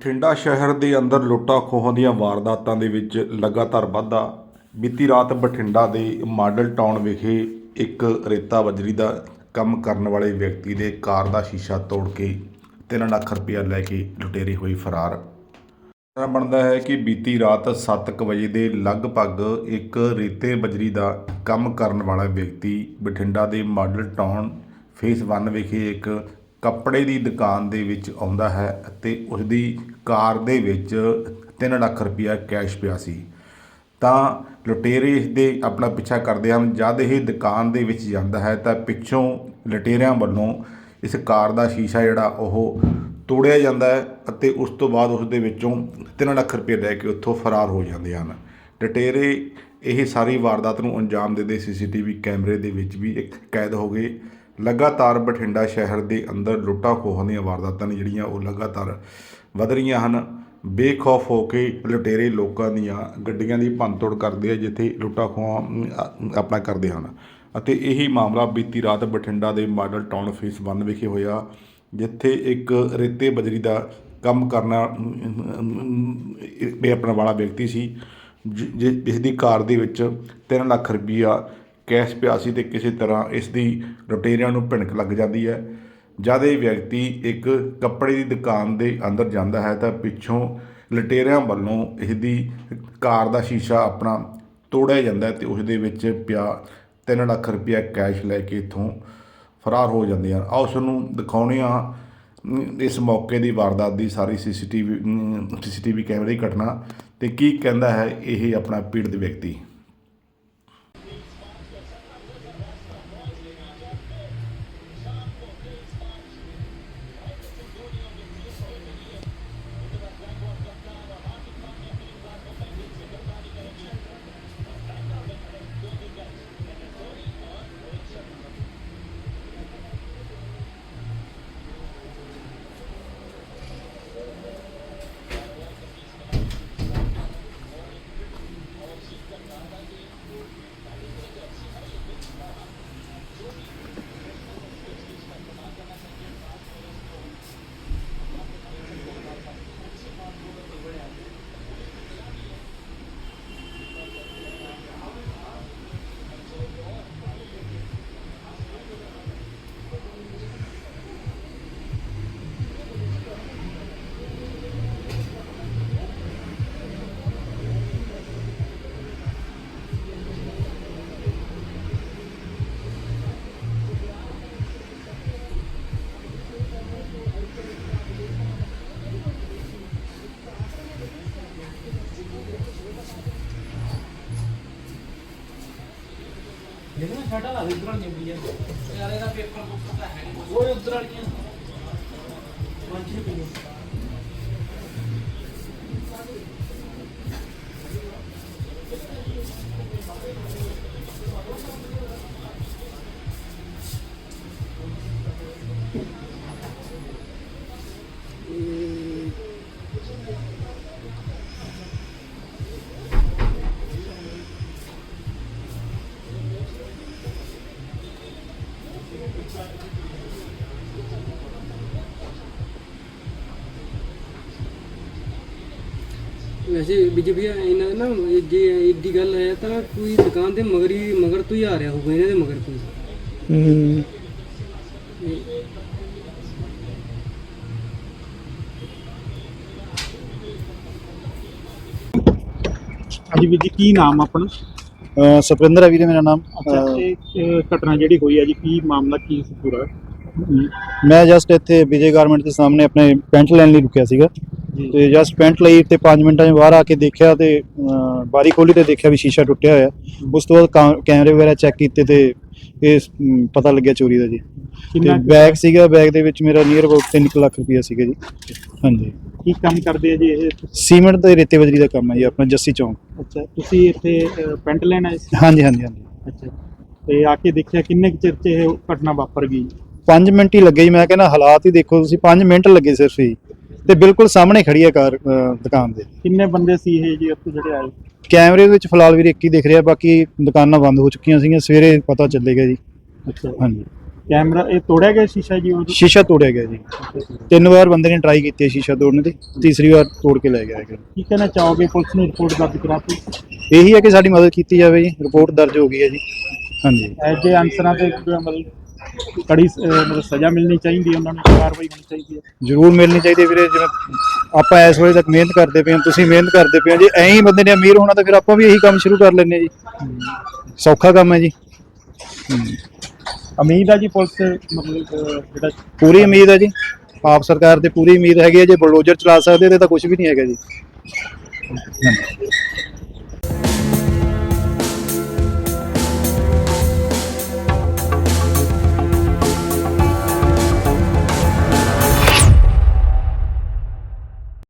ਬਠਿੰਡਾ ਸ਼ਹਿਰ ਦੇ ਅੰਦਰ ਲੁੱਟਾਂ ਖੋਹਾਂ ਦੀਆਂ ਵਾਰਦਾਤਾਂ ਦੇ ਵਿੱਚ ਲਗਾਤਾਰ ਵਾਧਾ। ਬੀਤੀ ਰਾਤ ਬਠਿੰਡਾ ਦੇ ਮਾਡਲ ਟਾਊਨ ਵਿਖੇ ਇੱਕ ਰੇਤਾ ਬਜਰੀ ਦਾ ਕੰਮ ਕਰਨ ਵਾਲੇ ਵਿਅਕਤੀ ਦੇ ਕਾਰ ਦਾ ਸ਼ੀਸ਼ਾ ਤੋੜ ਕੇ 3 ਲੱਖ ਰੁਪਇਆ ਲੈ ਕੇ ਲੁਟੇਰੇ ਹੋਈ ਫਰਾਰ। ਪਤਾ ਬਣਦਾ ਹੈ ਕਿ ਬੀਤੀ ਰਾਤ 7:00 ਵਜੇ ਦੇ ਲਗਭਗ ਇੱਕ ਰੇਤੇ ਬਜਰੀ ਦਾ ਕੰਮ ਕਰਨ ਵਾਲਾ ਵਿਅਕਤੀ ਬਠਿੰਡਾ ਦੇ ਮਾਡਲ ਟਾਊਨ ਫੇਸ 1 ਵਿਖੇ ਇੱਕ ਕੱਪੜੇ ਦੀ ਦੁਕਾਨ ਦੇ ਵਿੱਚ ਆਉਂਦਾ ਹੈ ਅਤੇ ਉਸ ਦੀ ਕਾਰ ਦੇ ਵਿੱਚ 3 ਲੱਖ ਰੁਪਇਆ ਕੈਸ਼ ਪਿਆ ਸੀ। ਤਾਂ ਲੁਟੇਰੇ ਇਸ ਦੇ ਆਪਣਾ ਪਿੱਛਾ ਕਰਦੇ ਹਨ। ਜਦ ਇਹ ਦੁਕਾਨ ਦੇ ਵਿੱਚ ਜਾਂਦਾ ਹੈ ਤਾਂ ਪਿੱਛੋਂ ਲੁਟੇਰਿਆਂ ਵੱਲੋਂ ਇਸ ਕਾਰ ਦਾ ਸ਼ੀਸ਼ਾ ਜਿਹੜਾ ਉਹ ਤੋੜਿਆ ਜਾਂਦਾ ਹੈ ਅਤੇ ਉਸ ਤੋਂ ਬਾਅਦ ਉਸ ਦੇ ਵਿੱਚੋਂ 3 ਲੱਖ ਰੁਪਏ ਲੈ ਕੇ ਉੱਥੋਂ ਫਰਾਰ ਹੋ ਜਾਂਦੇ ਹਨ। ਲੁਟੇਰੇ ਇਹ ਸਾਰੀ ਵਾਰਦਾਤ ਨੂੰ ਅੰਜਾਮ ਦਿੰਦੇ ਸੀਸੀਟੀਵੀ ਕੈਮਰੇ ਦੇ ਵਿੱਚ ਵੀ ਇੱਕ ਕੈਦ ਹੋ ਗਏ। ਲਗਾਤਾਰ ਬਠਿੰਡਾ ਸ਼ਹਿਰ ਦੇ ਅੰਦਰ ਲੁੱਟਾਂ ਖੋਹਾਂ ਦੀਆਂ ਵਾਰਦਾਤਾਂ ਨੇ ਜਿਹੜੀਆਂ ਉਹ ਲਗਾਤਾਰ ਵਧ ਰਹੀਆਂ ਹਨ। ਬੇਖੌਫ ਹੋ ਕੇ ਲੁਟੇਰੇ ਲੋਕਾਂ ਦੀਆਂ ਗੱਡੀਆਂ ਦੀ ਭੰਨਤੋੜ ਕਰਦੇ ਆ, ਜਿੱਥੇ ਲੁੱਟਾਂ ਖੋਹਾਂ ਆਪਣਾ ਕਰਦੇ ਹਨ। ਅਤੇ ਇਹੀ ਮਾਮਲਾ ਬੀਤੀ ਰਾਤ ਬਠਿੰਡਾ ਦੇ ਮਾਡਲ ਟਾਊਨ ਫੇਸ 1 ਵਿਖੇ ਹੋਇਆ, ਜਿੱਥੇ ਇੱਕ ਰੇਤੇ ਬਜਰੀ ਦਾ ਕੰਮ ਕਰਨਾ ਇਹ ਆਪਣਾ ਵਾਲਾ ਵਿਅਕਤੀ ਸੀ, ਜਿ- ਜਿਸ ਦੀ ਕਾਰ ਦੇ ਵਿੱਚ 3 ਲੱਖ ਰੁਪਈਆ ਕੈਸ਼ ਪਿਆ ਸੀ ਤੇ ਕਿਸੇ ਤਰ੍ਹਾਂ ਇਸ ਦੀ ਲੁਟੇਰਿਆਂ ਨੂੰ ਭਿਣਕ ਲੱਗ ਜਾਂਦੀ ਹੈ। ਜਦ ਇਹ ਵਿਅਕਤੀ ਇੱਕ ਕੱਪੜੇ ਦੀ ਦੁਕਾਨ ਦੇ ਅੰਦਰ ਜਾਂਦਾ ਹੈ ਤਾਂ ਪਿੱਛੋਂ ਲੁਟੇਰਿਆਂ ਵੱਲੋਂ ਇਸ ਦੀ ਕਾਰ ਦਾ ਸ਼ੀਸ਼ਾ ਆਪਣਾ ਤੋੜਿਆ ਜਾਂਦਾ ਹੈ ਤੇ ਉਸ ਦੇ ਵਿੱਚ ਪਿਆ 3 ਲੱਖ ਰੁਪਇਆ ਕੈਸ਼ ਲੈ ਕੇ ਇੱਥੋਂ ਫਰਾਰ ਹੋ ਜਾਂਦੇ ਹਨ। ਆਓ ਉਸ ਨੂੰ ਦਿਖਾਉਂਦੇ ਹਾਂ। ਇਸ ਮੌਕੇ ਦੀ ਵਾਰਦਾਤ ਦੀ ਸਾਰੀ ਸੀਸੀਟੀਵੀ ਸੀਸੀਟੀਵੀ ਕੈਮਰੇ ਦੀ ਘਟਨਾ ਤੇ ਕੀ ਕਹਿੰਦਾ ਹੈ ਇਹ ਆਪਣਾ ਪੀੜਤ ਵਿਅਕਤੀ? ਜਿਹਨਾਂ ਛਾਟਾ ਲਾ ਦੇ ਉਧਰ ਵਾਲੀਆਂ ਪਈਆਂ। ਯਾਰ ਇਹਦਾ ਪੇਪਰ ਬੁੱਕ ਤਾਂ ਹੈ ਨਹੀਂ। ਉਹ ਉਧਰ ਵਾਲੀਆਂ। ਪੰਜ ਰੁਪਏ ਵੈਸੇ ਬੀਜੇਪੀ ਇਹਨਾਂ ਦਾ ਨਾ ਜੇ ਇੱਡੀ ਗੱਲ ਹੈ ਤਾਂ ਕੋਈ ਦੁਕਾਨ ਦੇ ਮਗਰ ਹੀ ਮਗਰ ਤੋਂ ਹੀ ਆ ਰਿਹਾ ਹੋਊਗਾ ਇਹਨਾਂ ਦੇ ਮਗਰ ਕੋਈ ਹਾਂਜੀ ਵੀਰ ਜੀ ਕੀ ਨਾਮ ਆਪਣਾ? ਅਹ ਸਤਵਿੰਦਰ ਹੈ ਵੀਰੇ ਮੇਰਾ ਨਾਮ। ਅੱਛਾ ਅਹ ਇਹ ਇਹ ਘਟਨਾ ਜਿਹੜੀ ਹੋਈ ਹੈ ਜੀ ਕੀ ਮਾਮਲਾ ਕੀ ਸੀ ਪੂਰਾ? ਮੈਂ ਜਸਟ ਇੱਥੇ ਵਿਜੇ ਗਾਰਮੈਂਟ ਦੇ ਸਾਹਮਣੇ ਆਪਣੇ ਪੈਂਟ ਲੈਣ ਲਈ ਰੁਕਿਆ ਸੀਗਾ। ਤੇ ਜਸਟ ਪੈਂਟ ਲਈ ਤੇ 5 ਮਿੰਟਾਂ 'ਚ ਬਾਹਰ ਆ ਕੇ ਦੇਖਿਆ ਤੇ ਅਹ, ਬਾਰੀ ਖੋਲੀ ਤੇ ਦੇਖਿਆ ਵੀ ਸ਼ੀਸ਼ਾ ਟੁੱਟਿਆ ਹੋਇਆ। ਉਸ ਤੋਂ ਬਾਅਦ ਕਾ- ਕੈਮਰੇ ਵਗੈਰਾ ਚੈੱਕ ਕੀਤੇ ਤੇ ਇਹ ਪਤਾ ਲੱਗਿਆ ਚੋਰੀ ਦਾ ਜੀ। ਤੇ ਕਿੰਨਾ ਬੈਗ ਸੀਗਾ ਬੈਗ ਦੇ ਵਿੱਚ ਮੇਰਾ ਨੀਅਰ ਅਬਾਊਟ 3 ਲੱਖ ਰੁਪਇਆ ਸੀਗਾ ਜੀ। ਹਾਂਜੀ। ਕੀ ਕੰਮ ਕਰਦੇ ਆ ਜੀ ਇਹ? ਸੀਮੈਂਟ ਤੇ ਰੇਤੇ ਬਜਰੀ ਦਾ ਕੰਮ ਹੈ ਜੀ ਆਪਣਾ ਜੱਸੀ ਚੌਂਕ। ਅੱਛਾ ਤੁਸੀਂ ਇੱਥੇ ਅ, ਪੈਂਟ ਲੈਣ ਆਏ ਸੀ? ਹਾਂਜੀ ਹਾਂਜੀ ਹਾਂਜੀ। ਅੱਛਾ। ਤੇ ਆ ਕੇ ਦੇਖਿਆ ਕਿੰਨੇ ਕੁ ਚਿਰ 'ਚ ਇਹ ਘਟਨਾ ਵਾਪਰ ਗਈ? 5 ਮਿੰਟ ਹੀ ਲੱਗੇ ਜੀ ਮੈਂ ਕਹਿੰਦਾ ਹਾਲਾਤ ਹੀ ਦੇਖੋ ਤੁਸੀਂ 5 ਮਿੰਟ ਲੱਗੇ ਸਿਰਫ ਹੀ। ਤੇ ਬਿਲਕੁਲ ਸਾਹਮਣੇ ਖੜੀ ਹੈ ਕਾਰ ਅਹ, ਦੁਕਾਨ ਦੇ। ਕਿੰਨੇ ਬੰਦੇ ਸੀ ਇਹ ਜੀ ਉੱਥੇ ਜਿਹੜੇ ਆਏ? ਕੈਮਰੇ ਵਿੱਚ ਫਿਲਹਾਲ ਵੀਰੇ ਇੱਕ ਹੀ ਦਿਖ ਰਿਹਾ ਬਾਕੀ ਦੁਕਾਨਾਂ ਬੰਦ ਹੋ ਚੁੱਕੀਆਂ ਸੀਗੀਆਂ ਸਵੇਰੇ ਪਤਾ ਚੱਲੇਗਾ ਜੀ। ਅੱਛਾ। ਹਾਂਜੀ। ਕੈਮਰਾ ਇਹ ਤੋੜਿਆ ਗਿਆ ਸ਼ੀਸ਼ਾ ਜੀ ਉਹ? ਸ਼ੀਸ਼ਾ ਤੋੜਿਆ ਗਿਆ ਜੀ। ਤਿੰਨ ਵਾਰ ਬੰਦੇ ਨੇ ਟਰਾਈ ਕੀਤੀ ਹੈ ਸ਼ੀਸ਼ਾ ਤੋੜਨ ਦੀ ਤੀਸਰੀ ਵਾਰ ਤੋੜ ਕੇ ਲੈ ਗਿਆ ਹੈਗਾ। ਕੀ ਕਹਿਣਾ ਚਾਹੋਗੇ? ਪੁਲਿਸ ਨੇ ਰਿਪੋਰਟ ਦਰਜ ਕਰਾਤੀ ਇਹੀ ਹੈ ਕਿ ਸਾਡੀ ਮਦਦ ਕੀਤੀ ਜਾਵੇ ਜੀ ਰਿਪੋਰਟ ਦਰਜ ਹੋ ਗਈ ਹੈ ਜੀ। ਹਾਂਜੀ। ਐਜੇ ਅਨਸਰਾਂ ਤੇ ਮਤਲਬ ਕੜੀ ਅਹ, ਮਤਲਬ ਸਜ਼ਾ ਮਿਲਣੀ ਚਾਹੀਦੀ ਹੈ ਉਹਨਾਂ ਨੂੰ ਕਾਰਵਾਈ ਹੋਣੀ ਚਾਹੀਦੀ ਹੈ। ਜ਼ਰੂਰ ਮਿਲਣੀ ਚਾਹੀਦੀ ਹੈ ਵੀਰੇ ਜਿਵੇਂ ਆਪਾਂ ਇਸ ਵੇਲੇ ਤੱਕ ਮਿਹਨਤ ਕਰਦੇ ਪਏ ਹਾਂ ਤੁਸੀਂ ਮਿਹਨਤ ਕਰਦੇ ਪਏ ਹੋ ਜੇ ਐਂ ਹੀ ਬੰਦੇ ਨੇ ਅਮੀਰ ਹੋਣਾ ਤਾਂ ਫਿਰ ਆਪਾਂ ਵੀ ਇਹੀ ਕੰਮ ਸ਼ੁਰੂ ਕਰ ਲੈਂਦੇ ਹਾਂ ਜੀ। ਸੌਖਾ ਕੰਮ ਹੈ ਜੀ। ਉਮੀਦ ਆ ਜੀ ਪੁਲਿਸ ਮਤਲਬ ਅਹ, ਜਿਹੜਾ ਪੂਰੀ ਉਮੀਦ ਹੈ ਜੀ। ਆਪ ਸਰਕਾਰ ਤੇ ਪੂਰੀ ਉਮੀਦ ਹੈਗੀ ਹੈ ਜੇ ਬਲਡੋਜ਼ਰ ਚਲਾ ਸਕਦੇ ਤੇ ਤਾਂ ਕੁਝ ਵੀ ਨਹੀਂ ਹੈਗਾ ਜੀ।